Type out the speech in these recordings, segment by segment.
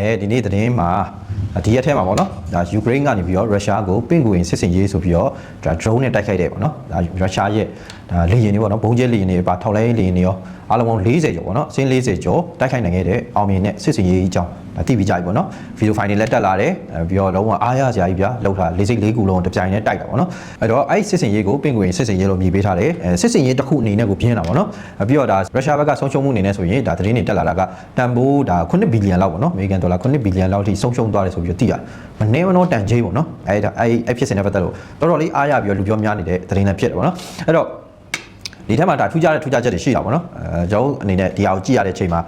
အဲဒီနေ့သတင်းမှာဒီရက်ထဲမှာပေါ့နော်ဒါယူကရိန်းကနေပြီးတော့ရုရှားကိုပင့်ကူရင်စစ်စင်ရေးဆိုပြီးတော့ဒါ drone နဲ့တိုက်ခိုက်တယ်ပေါ့နော်ဒါရုရှားရဲ့ဒါလေယာဉ်တွေပေါ့နော်ဘုံကျဲလေယာဉ်တွေပါထောက်လိုင်းလေယာဉ်တွေရောအားလုံးပေါင်း40ကျော်ပေါ့နော်အစင်း40ကျော်တိုက်ခိုက်နိုင်ခဲ့တဲ့အောင်မြင်တဲ့စစ်စင်ရေးအကြောင်းဒါ သိပြီးကြပြီပေါ့နော်ဗီဒီယိုဖိုင်တွေလက်တက်လာတယ်အဲပြီးတော့လုံးဝအားရစရာကြီးဗျာလောက်ထားလေးစိတ်လေးခုလုံးတစ်ပြိုင်နဲ့တိုက်တာပေါ့နော်အဲ့တော့အဲ့ဒီစစ်စင်ရေးကိုပင့်ကူရင်စစ်စင်ရေးလို့မြည်ပေးထားတယ်အဲစစ်စင်ရေးတစ်ခုအနေနဲ့ကိုပြင်းတာပေါ့နော်အဲပြီးတော့ဒါရုရှားဘက်ကဆုံးရှုံးမှုအနေနဲ့ဆိုရင်ဒါသတင်းတွေတက်လာတာကတန်ဖိုးဒါ9ဘီလီယံလောက်ပေါ့နော်အမေရိကန်ဒေါ်လာ9ဘီလီယံလောက်ထိဆုံးရှုံးသွားတယ်ဆိုပြီးတော့သိရတယ်မနေမနောတန်ကြေးပေါ့နော်အဲ့ဒါအဲ့အဲ့ဖြစ်စဉ်နဲ့ပတ်သက်လို့တော်တော်လေးအားရပြီးတော့လူပြောများနေတဲ့သတင်းလည်းဖြစ်တယ်ပေါ့နော်အဲ့တော့ဒီထက်မှာဒါထူးခြားတဲ့ထူးခြားချက်တွေရှိတာပေါ့နော်အဲကျွန်တော်အနေနဲ့ဒီအောင်ကြည့်ရတဲ့အချိန်မှာ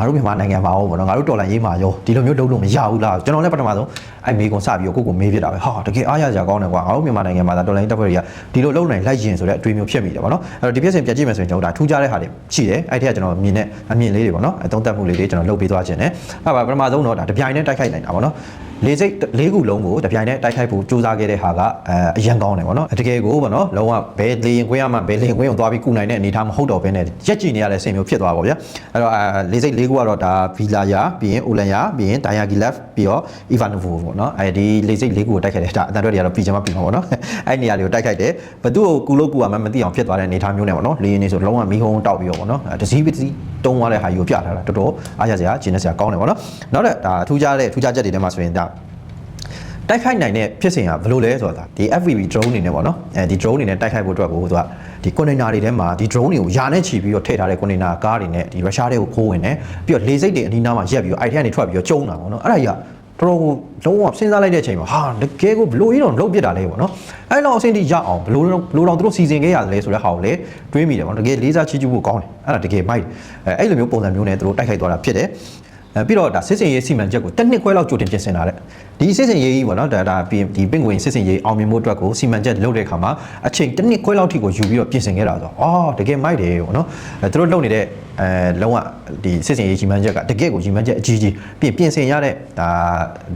ငါတို့မြန်မာနိုင်ငံမှာရောပေါ့နော်ငါတို့တော်လိုင်းရေးမှာရောဒီလိုမျိုးလုပ်လို့မရဘူးလားကျွန်တော်လည်းပထမဆုံးအဲ့မေးကွန်စပြီးတော့ကိုကိုမေးဖြစ်တာပဲဟာတကယ်အားရစရာကောင်းတယ်ကွာငါတို့မြန်မာနိုင်ငံမှာဒါတော်လိုင်းတပ်ဖွဲ့တွေကဒီလိုလုပ်နိုင်လိုက်ရင်ဆိုတဲ့အတွေ့အမျိုးဖြစ်မိတယ်ပေါ့နော်အဲ့တော့ဒီဖြစ်စဉ်ပြကြည့်မယ်ဆိုရင်ကျွန်တော်ဒါထူးခြားတဲ့ဟာတွေရှိတယ်အဲ့ဒီကကျွန်တော်မြင်တဲ့အမြင်လေးတွေပေါ့နော်အသုံးသပ်မှုလေးတွေကျွန်တော်လုပ်ပေးသွားခြင်းနဲ့အဲ့ပါပထမဆုံးတော့ဒါတပြိုင်တည်းတိုက်ခိုက်နိုင်တာပေါ့နော်လေးစိတ်လေးခုလုံးကိုတပြိုင်တည်းတိုက်ခိုက်ဖို့စူးစမ်းခဲ့တဲ့ဟာကအဲအရန်ကောင်းတယ်ပေါ့နော်တကယ်ကိုပေါ့နော်လုံးဝဘယ်လေရင်ခွင်းရမှဘယ်လေရင်ခွင်းကိုသွားပြီးကုနိုင်တဲ့အနေအထားမဟုတ်တော့ဘဲနဲ့ရက်ကြည့်နေရတဲ့ဆင်မျိုးဖြစ်သွားပါဗျာအဲ့တော့အဲလေးစိတ်လေးခုကတော့ဒါဗီလာယာပြီးရင်အိုလန်ယာပြီးရင်ဒိုင်ယာဂီလက်ပြီးတော့အီဗာနိုဗိုပေါ့နော်အဲဒီလေးစိတ်လေးခုကိုတိုက်ခိုက်တယ်ဒါအတန်တွေတွေကတော့ပြီးချင်မှပြီးမှာပေါ့နော်အဲ့နေရာတွေကိုတိုက်ခိုက်တယ်ဘသူ့ကိုကူလို့ကူရမှမသိအောင်ဖြစ်သွားတဲ့အနေအထားမျိုးနဲ့ပေါ့နော်လေရင်နေဆိုလုံးဝမီးဟုံးတောက်ပြီးတော့ပေါ့နော်တစည်းပစည်းတုံးသွားတဲ့ဟာကြီးကိုပြထားတာတော်တော်အားရစရာကျင်းနေစရာကောင်းတယ်ပေါ့နော်နောက်တဲ့ဒါထူးခြားတဲ့ထူးခြားချက်တွေထဲမှာဆိုရင်ဒါတိုက်ခိုက်နိုင်တဲ့ဖြစ်စဉ်ကဘယ်လိုလဲဆိုတာဒါဒီ FPV drone အနေနဲ့ပေါ့နော်အဲဒီ drone အနေနဲ့တိုက်ခိုက်ဖို့အတွက်ကိုသူကဒီ container တွေထဲမှာဒီ drone တွေကိုယာနဲ့ချီပြီးတော့ထည့်ထားတဲ့ container ကားတွေနဲ့ဒီရုရှားတွေကိုခိုးဝင်တယ်ပြီးတော့လေစိတ်တွေအနီးနားမှာရက်ပြီးတော့အဲ့ထက်ကနေထွက်ပြီးတော့ကျုံတာပေါ့နော်အဲ့ဒါကြီးက တော်တော်လုံးဝစဉ်းစားလိုက်တဲ့အချိန်မှာဟာတကယ်ကိုဘလို့ကြီးတော့လုံးပစ်တာလဲပေါ့နော်အဲ့လောက်အဆင့်ထိရအောင်ဘလို့ဘလို့တော့သူတို့စီစဉ်ခဲ့ရတယ်လဲဆိုတဲ့ဟာကိုလည်းတွေးမိတယ်ပေါ့နော်တကယ်လေးစားချီးကျူးဖို့ကောင်းတယ်အဲ့ဒါတကယ်မိုက်အဲအဲ့လိုမျိုးပုံစံမျိုးနဲ့သူတို့တိုက်ခိုက်သွားတာဖြစ်တယ် အဲပြီးတော့ဒါစစ်စင်ရေးစီမံချက်ကိုတစ်နှစ်ခွဲလောက်ကြိုတင်ပြင်ဆင်လာတဲ့ဒီစစ်စင်ရေးကြီးပေါ့နော်ဒါဒါပြီးဒီပင့်ကွင်စစ်စင်ရေးအောင်မြင်မှုအတွက်ကိုစီမံချက်လုပ်တဲ့အခါမှာအချိန်တစ်နှစ်ခွဲလောက်ထိကိုယူပြီးတော့ပြင်ဆင်ခဲ့တာဆိုတော့အော်တကယ်မိုက်တယ်ပေါ့နော်အဲသူတို့လုပ်နေတဲ့အဲလုံးဝဒီစစ်စင်ရေးကြီးမှန်းချက်ကတကယ်ကိုကြီးမှန်းချက်အကြီးကြီးပြင်ပြင်ဆင်ရတဲ့ဒါ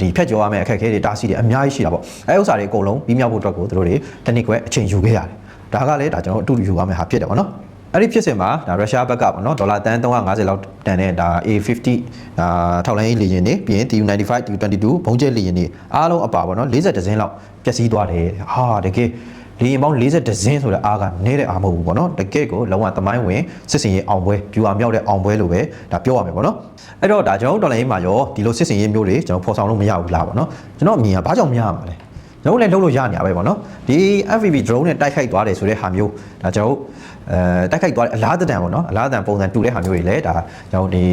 ဒီဖြတ်ကျော်ရမယ့်အခက်အခဲတွေတားဆီးတွေအများကြီးရှိတာပေါ့အဲဥစ္စာတွေအကုန်လုံးပြီးမြောက်ဖို့အတွက်ကိုသူတို့တွေတစ်နှစ်ခွဲအချိန်ယူခဲ့ရတယ်ဒါကလည်းဒါကျွန်တော်တို့အတူတူယူရမယ့်ဟာဖြစ်တယ်ပေါ့နော် အဲ့ဒီဖြစ်စဉ်မှာဒါရုရှားဘက်ကပေါ့နော်ဒေါ်လာတန်350လောက်တန်တဲ့ဒါ A50 ဒါထောက်လိုင်းရေးလေယာဉ်တွေပြီးရင် TU95 TU22 ဘုံကျဲလေယာဉ်တွေအားလုံးအပါပေါ့နော်40ဒဇင်းလောက်ပျက်စီးသွားတယ်ဟာတကယ်လေယာဉ်ပေါင်း40ဒဇင်းဆိုတဲ့အားကနဲတဲ့အားမဟုတ်ဘူးပေါ့နော်တကယ်ကိုလုံးဝသမိုင်းဝင်စစ်စင်ရေးအောင်ပွဲပြူအာမြောက်တဲ့အောင်ပွဲလို့ပဲဒါပြောရမယ်ပေါ့နော်အဲ့တော့ဒါကျွန်တော်တို့ဒေါ်လာရေးမှာရောဒီလိုစစ်စင်ရေးမျိုးတွေကျွန်တော်ဖော်ဆောင်လို့မရဘူးလားပေါ့နော်ကျွန်တော်အမြင်ကဘာကြောင့်မရမှာလဲ ကျွန်တော်လည်းလှုပ်လို့ရနေရပဲပေါ့နော်ဒီ FPV drone နဲ့တိုက်ခိုက်သွားတယ်ဆိုတဲ့ဟာမျိုးဒါကျွန်တော်အဲတိုက်ခိုက်သွားတဲ့အလားတန်ပေါ့နော်အလားတန်ပုံစံတူတဲ့ဟာမျိုးတွေလည်းဒါကျွန်တော်ဒီ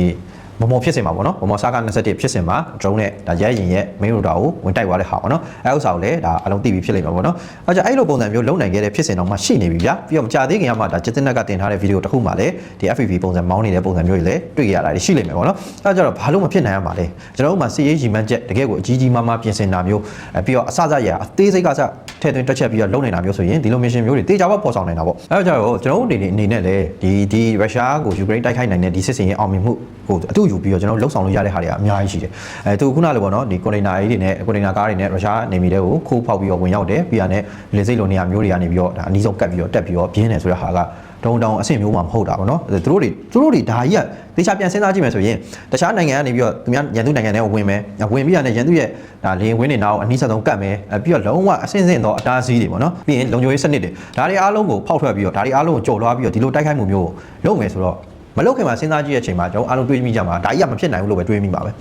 မမော်ဖြစ်စင်မှာပေါ့နော်မမော်စားက21ဖြစ်စင်မှာ drone နဲ့ဒါရဲရင်ရဲ့ main router ကိုဝင်တိုက်သွားတဲ့ဟာပေါ့နော်အဲဥစ္စာကိုလည်းဒါအလုံးသိပြီးဖြစ်လိမ့်မှာပေါ့နော်အဲကြောင့်အဲ့လိုပုံစံမျိုးလုံနိုင်ခဲ့တဲ့ဖြစ်စင်တော့မှရှိနေပြီဗျာပြီးတော့မကြသေးခင်ကမှဒါจิตနက်ကတင်ထားတဲ့ဗီဒီယိုတစ်ခုမှလည်းဒီ FPV ပုံစံမောင်းနေတဲ့ပုံစံမျိုးတွေလည်းတွေ့ကြရတာရှိလိမ့်မယ်ပေါ့နော်အဲကြောင့်ဘာလို့မဖြစ်နိုင်ရမှာလဲကျွန်တော်တို့မှာစီရေးရီမန်းချက်တကယ်ကိုအကြီးကြီးမားမားပြင်ဆင်တာမျိုးအဲပြီးတော့အစစရအသေးစိတ်ကစထဲ့သွင်းတွက်ချက်ပြီးတော့လုံနိုင်တာမျိုးဆိုရင်ဒီလို mission မျိုးတွေတေချာပေါက်ပေါ်ဆောင်နိုင်တာပေါ့အဲကြောင့်ကျွန်တော်တို့အနေနဲ့အနေနဲ့လည်းဒီဒီရုရှားကိုယူကရိန်းတိုက်ခိုက်နိုင်တဲ့ဒီစစ်စင်ရေးအောင်မြင်မှုဟိုအတူယူပြီးတော့ကျွန်တော်လှုပ်ဆောင်လို့ရတဲ့ဟာတွေကအများကြီးရှိတယ်အဲသူခုနလိုပေါ့နော်ဒီကွန်တိန်နာကြီးတွေနဲ့ကွန်တိန်နာကားတွေနဲ့ရုရှားနေမီတွေကိုခိုးဖောက်ပြီးတော့ဝင်ရောက်တယ်ပြီးရတဲ့လေစိတ်လိုနေရာမျိုးတွေကနေပြီးတော့ဒါအနည်းဆုံးကတ်ပြီးတော့တက်ပြီးတော့ပြင်းတယ်ဆိုတဲ့ဟာကတုံတောင်အဆင့်မျိုးမှမဟုတ်တာပေါ့နော်သူတို့တွေသူတို့တွေဒါကြီးကတေချာပြန်စဉ်းစားကြည့်မယ်ဆိုရင်တခြားနိုင်ငံကနေပြီးတော့သူများရန်သူနိုင်ငံတွေကိုဝင်မယ်ဝင်ပြီးရတဲ့ရန်သူရဲ့ဒါလေဝင်းတွေနောက်အနည်းဆုံးကတ်မယ်ပြီးတော့လုံးဝအဆင့်ဆင့်သောအတားအဆီးတွေပေါ့နော်ပြီးရင်လုံခြုံရေးစနစ်တွေဒါတွေအားလုံးကိုဖောက်ထွက်ပြီးတော့ဒါတွေအားလုံးကိုကြော်လွှားပြီးတော့ဒီလိုတိုက်ခိုက်မှုမျိုးကိုလုပ်မယ်ဆိုတော့ မလုပ်ခင်မှာစဉ်းစားကြည့်တဲ့အချိန်မှာကျွန်တော်အားလုံးတွေးမိကြမှာဒါကြီးကမဖြစ်နိုင်ဘူးလို့ပဲတွေးမိပါပဲ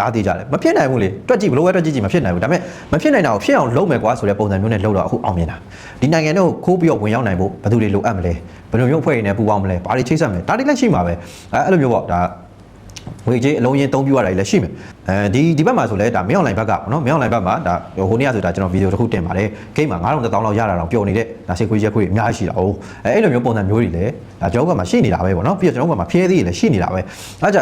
ဒါသေးကြတယ်မဖြစ်နိုင်ဘူးလေတွက်ကြည့်ဘလို့ပဲတွက်ကြည့်ကြည့်မဖြစ်နိုင်ဘူးဒါပေမဲ့မဖြစ်နိုင်တာကိုဖြစ်အောင်လုပ်မယ်ကွာဆိုတဲ့ပုံစံမျိုးနဲ့လုပ်တော့အခုအောင်မြင်တာဒီနိုင်ငံတို့ခိုးပြီးတော့ဝင်ရောက်နိုင်ဖို့ဘယ်သူတွေလိုအပ်မလဲဘယ်လိုမျိုးအဖွဲ့တွေနဲ့ပူးပေါင်းမလဲဘာတွေချိတ်ဆက်မလဲဒါတွေလည်းရှိမှာပဲအဲအဲ့လိုမျိုးပေါ့ဒါ ငွေကြေးအလုံးရင်းသုံးပြရတာလည်းရှိမယ်အဲဒီဒီဘက်မှာဆိုလဲဒါမင်းအွန်လိုင်းဘက်ကပေါ့နော်မင်းအွန်လိုင်းဘက်မှာဒါဟိုနေ့ကဆိုတာကျွန်တော်ဗီဒီယိုတစ်ခုတင်ပါတယ်ဂိမ်းမှာ9000တောင်းလောက်ရတာတော့ပျော်နေတဲ့ဒါစေခွေးရက်ခွေးအများကြီးရှိတာဟုတ်အဲအဲ့လိုမျိုးပုံစံမျိုးတွေလည်းဒါကျွန်တော်ကမှရှိနေတာပဲပေါ့နော်ပြီးတော့ကျွန်တော်ကမှဖျဲသေးတွေလည်းရှိနေတာပဲအဲကြ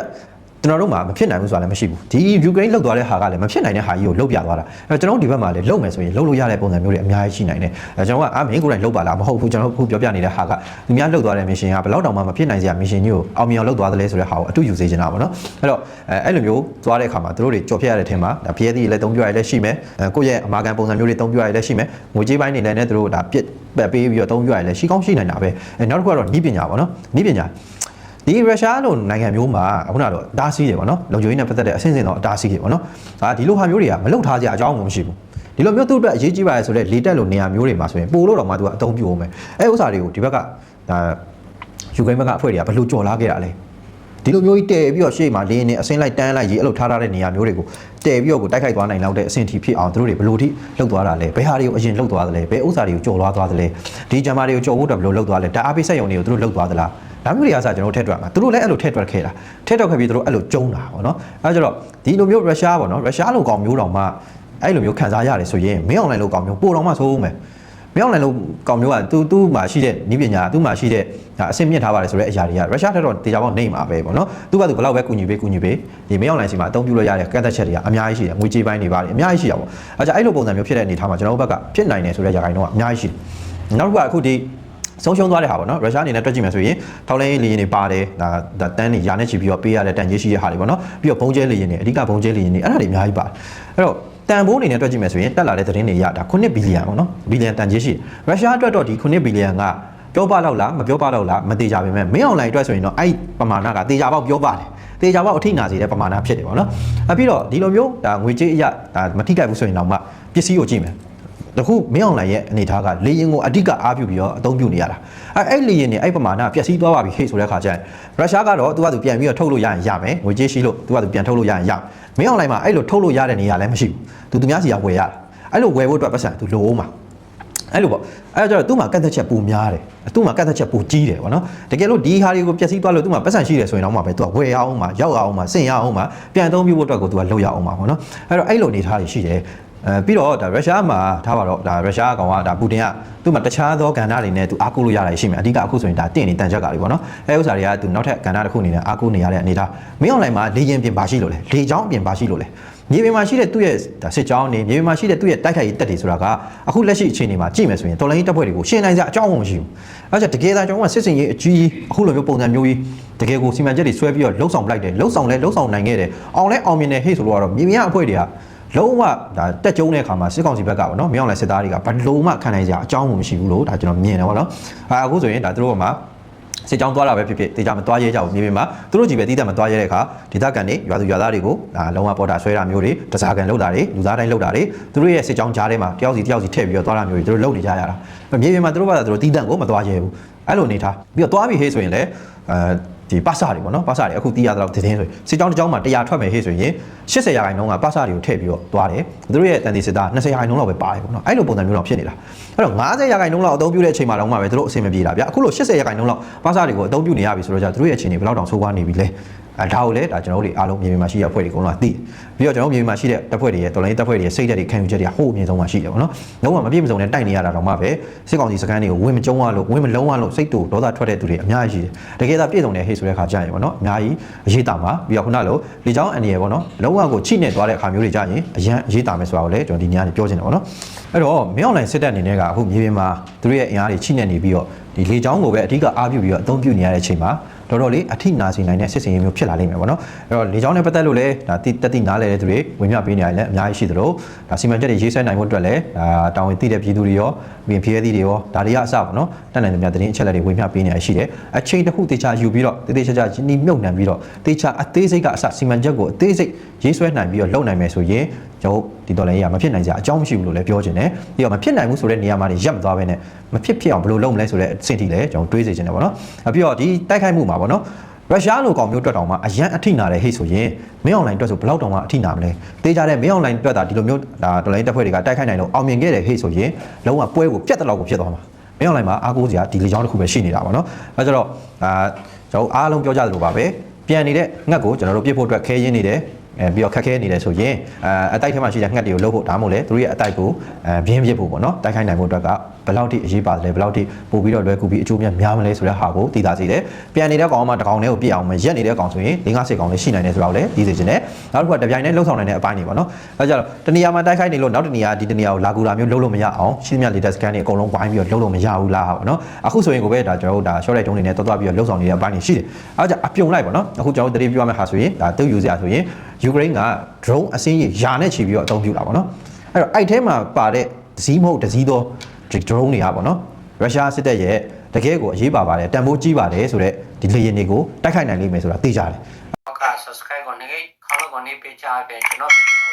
ကျွန်တော်တို့မှာမဖြစ်နိုင်ဘူးဆိုတာလည်းမရှိဘူးဒီယူကရိန်းလောက်သွားတဲ့ဟာကလည်းမဖြစ်နိုင်တဲ့ဟာကြီးကိုလုတ်ပြသွားတာအဲကျွန်တော်ဒီဘက်မှာလည်းလုတ်မယ်ဆိုရင်လုတ်လို့ရတဲ့ပုံစံမျိုးတွေအများကြီးရှိနိုင်တယ်အဲကျွန်တော်ကအာမင်းကိုယ်တိုင်လုတ်ပါလားမဟုတ်ဘူးကျွန်တော်အခုပြောပြနေတဲ့ဟာကသူများလုတ်သွားတဲ့ mission ကဘယ်လောက်တောင်မှမဖြစ်နိုင်စရာ mission ကြီးကိုအောင်မြင်အောင်လုတ်သွားတယ်လဲဆိုတဲ့ဟာကိုအတူယူစေချင်တာပေါ့နော်အဲ့တော့အဲအဲ့လိုမျိုးသွားတဲ့အခါမှာတို့တွေကြော်ဖြတ်ရတဲ့ထင်မှာဒါဖျဲသီးလည်းသုံးပြရလည်းရှိမယ်အဲကိုယ့်ရဲ့အမာခံပုံစံမျိုးတွေသုံးပြရလည်းရှိမယ်ငွေကြေးပိုင်းတွေလည်းနဲ့တို့ဒါပြစ်ပက်ပေးပြီးတော့သုံးပြရလည်းရှိကောင်းရှိနိုင်တာပဲအဲနောက်တစ်ခုကတော့နီးပညာပေါ့နော်နီးပညာ ဒီရုရှားလိုနိုင်ငံမျိုးမှာခုနကတော့အတားဆီးတယ်ပေါ့နော်လုံခြုံရေးနဲ့ပတ်သက်တဲ့အဆင့်ဆင့်တော့အတားဆီးတယ်ပေါ့နော်ဒါဒီလိုဟာမျိုးတွေကမလုံထားကြအကြောင်းမှမရှိဘူးဒီလိုမျိုးသူ့အတွက်အရေးကြီးပါတယ်ဆိုတော့လေတက်လိုနေရာမျိုးတွေမှာဆိုရင်ပို့လို့တော့မှသူကအသုံးပြုအောင်မယ်အဲဥစ္စာတွေကိုဒီဘက်ကဒါယူကရိန်းဘက်ကအဖွဲ့တွေကဘယ်လိုကြော်လာခဲ့တာလဲဒီလိုမျိုးကြီးတဲပြီးတော့ရှေ့မှာလင်းနေအစင်းလိုက်တန်းလိုက်ရေးအဲ့လိုထားထားတဲ့နေရာမျိုးတွေကိုတဲပြီးတော့ကိုတိုက်ခိုက်သွားနိုင်လောက်တဲ့အဆင့်ထိဖြစ်အောင်သူတို့တွေဘယ်လိုထိလှုပ်သွားတာလဲဘယ်ဟာတွေကိုအရင်လှုပ်သွားသလဲဘယ်ဥစ္စာတွေကိုကြော်လွားသွားသလဲဒီဂျမ်မာတွေကိုကြော်ဖို့တော့ဘယ်လိုလှုပ်သွားလဲဒါအပိစိတ်ယုံတွေကိုသူတို့လှုပ်သွားသလား ဒါမျိုးတွေအားစကျွန်တော်ထည့်တွက်မှာသူတို့လည်းအဲ့လိုထည့်တွက်ခဲ့တာထည့်တွက်ခဲ့ပြီးသူတို့အဲ့လိုကျုံးတာပေါ့နော်အဲကြတော့ဒီလိုမျိုးရုရှားပေါ့နော်ရုရှားလိုကောင်မျိုးတောင်မှအဲ့လိုမျိုးခံစားရတယ်ဆိုရင်မင်းအွန်လိုင်းလိုကောင်မျိုးပိုတော်မှဆိုးမယ်မင်းအွန်လိုင်းလိုကောင်မျိုးကသူသူ့မှာရှိတဲ့နည်းပညာသူ့မှာရှိတဲ့အဆင့်မြင့်ထားပါတယ်ဆိုတဲ့အရာတွေကရုရှားထက်တော့တေချာပေါက်နေမှာပဲပေါ့နော်သူကသူဘယ်လောက်ပဲကူညီပေးကူညီပေးဒီမင်းအွန်လိုင်းစီမှာအသုံးပြုလို့ရတဲ့ကန့်သက်ချက်တွေကအများကြီးရှိတယ်ငွေကြေးပိုင်းတွေပါတယ်အများကြီးရှိတာပေါ့အဲကြအဲ့လိုပုံစံမျိုးဖြစ်တဲ့အနေထားမှာကျွန်တော်တို့ဘက်ကဖြစ်နိုင်တယ်ဆိုတဲ့ຢာကိုင်းတော့အများကြီးရှိတယ်နောက်တစ်ခုကအခုဒီ ဆုံးရှုံးသွားတဲ့ဟာပေါ့နော်ရုရှားအနေနဲ့တွက်ကြည့်မယ်ဆိုရင်ထောက်လိုင်းရေးလေယာဉ်တွေပါတယ်ဒါဒါတန်းတွေယာနဲ့ချီပြီးတော့ပေးရတဲ့တန်ကြီးရှိတဲ့ဟာတွေပေါ့နော်ပြီးတော့ဘုံကျဲလေယာဉ်တွေအဓိကဘုံကျဲလေယာဉ်တွေအဲ့ဒါတွေအများကြီးပါတယ်အဲ့တော့တန်ဖိုးအနေနဲ့တွက်ကြည့်မယ်ဆိုရင်တက်လာတဲ့သတင်းတွေရတာ9ဘီလီယံပေါ့နော်ဘီလီယံတန်ကြီးရှိရုရှားအတွက်တော့ဒီ9ဘီလီယံကပြောပလောက်လားမပြောပလောက်လားမသေးကြပါပဲမင်းအွန်လိုင်းအတွက်ဆိုရင်တော့အဲ့ပမာဏကသေချာပေါက်ပြောပါတယ်သေချာပေါက်အထိနာစေတဲ့ပမာဏဖြစ်တယ်ပေါ့နော်အပြီးတော့ဒီလိုမျိုးဒါငွေကြေးအရဒါမထိခိုက်ဘူးဆိုရင်တော့မှပစ္စည်းကိုကြည့်မယ် တခုမင်းအောင်လိုင်ရဲ့အနေထားကလေရင်ကိုအဓိကအားပြုပြီးတော့အသုံးပြုနေရတာအဲအဲ့လေရင်နေအဲ့ပမာဏပျက်စီးသွားပါပြီဟေ့ဆိုတဲ့ခါကျရင်ရုရှားကတော့သူကသူပြန်ပြီးတော့ထုတ်လို့ရရင်ရမယ်ငွေကြေးရှိလို့သူကသူပြန်ထုတ်လို့ရရင်ရမင်းအောင်လိုင်မှာအဲ့လိုထုတ်လို့ရတဲ့နေရာလည်းမရှိဘူးသူသူများစီကဝယ်ရတာအဲ့လိုဝယ်ဖို့အတွက်ပတ်စံသူလိုအောင်မှာအဲ့လိုပေါ့အဲ့တော့သူ့မှာကန့်သက်ချက်ပူများတယ်သူ့မှာကန့်သက်ချက်ပူကြီးတယ်ဗောနော်တကယ်လို့ဒီဟာတွေကိုပျက်စီးသွားလို့သူ့မှာပတ်စံရှိတယ်ဆိုရင်တော့မှပဲသူကဝယ်ရအောင်မှာရောက်ရအောင်မှာစင်ရအောင်မှာပြန်အသုံးပြုဖို့အတွက်ကိုသူကလုပ်ရအောင်မှာဗောနော်အဲ့တော့အဲ့လိုအနေထားတွေရှိတယ် အဲပြီးတော့ဒါရုရှားမှာထားပါတော့ဒါရုရှားကောင်ကဒါပူတင်ကသူ့မှာတခြားသောကဏ္ဍတွေနဲ့သူအားကိုးလို့ရတာရှိမယ်အဓိကအခုဆိုရင်ဒါတင့်နေတန်ချက်ကလေးပေါ့နော်အဲဥစ္စာတွေကသူနောက်ထပ်ကဏ္ဍတစ်ခုအနေနဲ့အားကိုးနေရတဲ့အနေထားမင်းအွန်လိုင်းမှာလေရင်ပြင်ပါရှိလို့လေလေချောင်းပြင်ပါရှိလို့လေမြေပြင်မှာရှိတဲ့သူ့ရဲ့ဒါစစ်ကြောင်းနေမြေပြင်မှာရှိတဲ့သူ့ရဲ့တိုက်ခိုက်ရေးတပ်တွေဆိုတာကအခုလက်ရှိအခြေအနေမှာကြည့်မယ်ဆိုရင်တော်လိုင်းတပ်ဖွဲ့တွေကိုရှင်းနိုင်စရာအကြောင်းမရှိဘူးအဲဒါကြောင့်တကယ်တမ်းကျွန်တော်ကစစ်စင်ရေးအကြီးအခုလိုမျိုးပုံစံမျိုးကြီးတကယ်ကိုစီမံချက်တွေဆွဲပြီးတော့လှုပ်ဆောင်ပလိုက်တယ်လှုပ်ဆောင်လဲလှုပ်ဆောင်နိုင်ခဲ့တယ်အောင်လဲအောင်မြင်တယ်ဟေ့ဆိုလို့ကတော့မြေပြင်အဖွဲ့တွေက လုံးဝဒါတက်ကြုံတဲ့အခါမှာစစ်ကောင်စီဘက်ကပေါ့နော်မြောင်လဲစစ်သားတွေကဘယ်လုံးမှခံနိုင်ကြအကြောင်းမရှိဘူးလို့ဒါကျွန်တော်မြင်တယ်ပေါ့နော်အဲအခုဆိုရင်ဒါသူတို့ကမှစစ်ကြောင်းသွားတာပဲဖြစ်ဖြစ်တေချာမသွားရဲကြဘူးမြေပြင်မှာသူတို့ကြီးပဲတီးတက်မသွားရဲတဲ့အခါဒေသခံတွေရွာသူရွာသားတွေကိုဒါလုံးဝပေါ်တာဆွဲတာမျိုးတွေတစားကန်လောက်တာတွေလူသားတိုင်းလောက်တာတွေသူတို့ရဲ့စစ်ကြောင်းကြားထဲမှာတယောက်စီတယောက်စီထည့်ပြီးတော့သွားတာမျိုးတွေသူတို့လုပ်နေကြရတာမြေပြင်မှာသူတို့ကသူတို့တီးတက်ကိုမသွားရဲဘူးအဲ့လိုနေထားပြီးတော့သွားပြီဟေးဆိုရင်လည်းအဲ ဒီပါစာတွေပေါ့နော်ပါစာတွေအခုတီးရတော့တင်းဆိုရင်စစ်ကြောင်းတစ်ကြောင်းမှာ100ထွက်မယ်ဟေ့ဆိုရင်80ရာခိုင်နှုန်းကပါစာတွေကိုထည့်ပြီးတော့သွားတယ်သူတို့ရဲ့တန်တီစစ်သား20ရာခိုင်နှုန်းလောက်ပဲပါတယ်ပေါ့နော်အဲ့လိုပုံစံမျိုးတော့ဖြစ်နေတာအဲ့တော့90ရာခိုင်နှုန်းလောက်အသုံးပြုတဲ့အချိန်မှာတော့မှပဲသူတို့အဆင်မပြေတာဗျအခုလို80ရာခိုင်နှုန်းလောက်ပါစာတွေကိုအသုံးပြုနေရပြီဆိုတော့じゃသူတို့ရဲ့အခြေအနေဘယ်လောက်တောင်ဆိုးွားနေပြီလဲအဲ ဒါကိုလည်းဒါကျွန်တော်တို့တွေအားလုံးမြေပြင်မှာရှိတဲ့အဖွဲ့တွေအကုန်လုံးကသိပြီးတော့ကျွန်တော်တို့မြေပြင်မှာရှိတဲ့တပ်ဖွဲ့တွေရဲ့တော်လိုင်းတပ်ဖွဲ့တွေရဲ့စိတ်ဓာတ်တွေခံယူချက်တွေကဟိုးအမြင့်ဆုံးမှာရှိတယ်ပေါ့နော်လုံးဝမပြည့်မစုံနဲ့တိုက်နေရတာတော့မှပဲစစ်ကောင်စီစခန်းတွေကိုဝင်မကြုံရလို့ဝင်မလုံးရလို့စိတ်တူဒေါသထွက်တဲ့သူတွေအများကြီးရှိတယ်တကယ်သာပြည့်စုံတဲ့ဟေ့ဆိုတဲ့ခါကြာရင်ပေါ့နော်အများကြီးအရေးတာမှာပြီးတော့ခုနလိုလေချောင်းအန်ဒီရယ်ပေါ့နော်လုံးဝကိုချိနေသွားတဲ့အခါမျိုးတွေကြာရင်အရန်အရေးတာမယ်ဆိုတာကိုလည်းကျွန်တော်ဒီညနေပြောချင်တယ်ပေါ့နော်အဲ့တော့မင်းအွန်လိုင်းစစ်တပ်အနေနဲ့ကအခုမြေပြင်မှာသူတို့ရဲ့အင်အားတွေချိနေနေပြီးတော့ဒီလေချောင်းကိုပဲအဓိကအားပြုပြီးတော့အသုံးပြုနေရတဲ့အချိန်မှာ တော်တော်လေးအထိနာစေနိုင်တဲ့စစ်စင်ရေးမျိုးဖြစ်လာလိမ့်မယ်ပေါ့နော်အဲ့တော့လေချောင်းနဲ့ပတ်သက်လို့လည်းဒါတိတက်တိနားလဲတဲ့သူတွေဝင်မြပေးနေရတယ်လည်းအများကြီးရှိသလိုဒါစီမံချက်တွေရေးဆွဲနိုင်ဖို့အတွက်လည်းဒါတာဝန်သိတဲ့ပြည်သူတွေရောပြင်ဖြည့်သည်တွေရောဒါတွေကအစပေါ့နော်တက်နိုင်တဲ့များသတင်းအချက်လက်တွေဝင်မြပေးနေရရှိတယ်အချိန်တစ်ခုတေချာယူပြီးတော့တေတေချာချာညီမြုပ်နှံပြီးတော့တေချာအသေးစိတ်ကအစစီမံချက်ကိုအသေးစိတ်ရေးဆွဲနိုင်ပြီးတော့လုပ်နိုင်မယ်ဆိုရင် ကျွန်တော်ဒီတော်လည်းရမဖြစ်နိုင်ကြအကြောင်းမရှိဘူးလို့လည်းပြောချင်တယ်ပြီးတော့မဖြစ်နိုင်ဘူးဆိုတဲ့နေရာမှာနေရပ်မသွားဘဲနဲ့မဖြစ်ဖြစ်အောင်ဘယ်လိုလုပ်မလဲဆိုတဲ့အဆင့်ထိလည်းကျွန်တော်တွေးစေချင်တယ်ပေါ့နော်ပြီးတော့ဒီတိုက်ခိုက်မှုမှာပေါ့နော်ရုရှားလိုကောင်မျိုးတွက်တောင်မှအရန်အထိနာတယ်ဟဲ့ဆိုရင်မင်းအွန်လိုင်းတွက်ဆိုဘယ်လောက်တောင်မှအထိနာမလဲတေးကြတဲ့မင်းအွန်လိုင်းတွက်တာဒီလိုမျိုးဒါတော်လိုင်းတက်ဖွဲ့တွေကတိုက်ခိုက်နိုင်လို့အောင်မြင်ခဲ့တယ်ဟဲ့ဆိုရင်လုံးဝပွဲကိုပြတ်တဲ့လောက်ကိုဖြစ်သွားမှာမင်းအွန်လိုင်းမှာအားကိုးစရာဒီလေကြောင်းတစ်ခုပဲရှိနေတာပေါ့နော်အဲကြတော့အာကျွန်တော်အားလုံးပြောကြသလိုပါပဲပြန်နေတဲ့ငတ်ကိုကျွန်တော်တို့ပြစ်ဖို့အတွက်ခဲရင်းနေတယ် အဲပြီးတော့ခက်ခဲနေတယ်ဆိုရင်အဲအတိုက်ထဲမှာရှိတဲ့ငှက်တွေကိုလှုပ်ဖို့ဒါမှမဟုတ်လေသူတို့ရဲ့အတိုက်ကိုအဲပြင်းပြစ်ဖို့ပေါ့နော်တိုက်ခိုက်နိုင်ဖို့အတွက်က ဘယ်လောက်ထိအရေးပါတယ်လဲဘယ်လောက်ထိပို့ပြီးတော့လွယ်ကူပြီးအကျိုးများများမလဲဆိုတဲ့ဟာကိုသိသာစေတယ်ပြန်နေတဲ့ကောင်မှတစ်ကောင်တည်းကိုပြစ်အောင်မရက်နေတဲ့ကောင်ဆိုရင်၄၅၀ကောင်လည်းရှိနိုင်တယ်ဆိုတော့လည်းသိစေချင်တယ်နောက်တစ်ခုကတပြိုင်တည်းလှုပ်ဆောင်နိုင်တဲ့အပိုင်းတွေပေါ့နော်အဲကြတော့တနေရာမှာတိုက်ခိုက်နေလို့နောက်တနေရာဒီတနေရာကိုလာကူလာမျိုးလှုပ်လို့မရအောင်ရှင်းမြ latest scan တွေအကုန်လုံးဝိုင်းပြီးတော့လှုပ်လို့မရဘူးလားပေါ့နော်အခုဆိုရင်ကိုပဲဒါကျွန်တော်တို့ဒါ short တုံးတွေနဲ့တွတ်တွတ်ပြီးတော့လှုပ်ဆောင်နေတဲ့အပိုင်းတွေရှိတယ်အဲကြအပြုံလိုက်ပေါ့နော်အခုကျွန်တော်တို့တတိပြရမယ့်ဟာဆိုရင်ဒါတူယူစရာဆိုရင်ယူကရိန်းက drone အစင်းကြီးယာနဲ့ချီပြီးတော့အသုံးပြုတာပေါ့နော်အဲ့တော့အဲ့ထဲမှာပါတဲ့ဒစည်းမဟုတ်ဒစည်းသော drone တွေကပေါ့နော်ရုရှားစစ်တပ်ရဲ့တကယ်ကိုအရေးပါပါတယ်တန်ဖိုးကြီးပါတယ်ဆိုတော့ဒီလေရင်တွေကိုတိုက်ခိုက်နိုင်လိမ့်မယ်ဆိုတာသိကြတယ်က subscribe ကိုနေခေါင်းကိုနေပေးချပေးကျွန်တော်ဗီဒီယို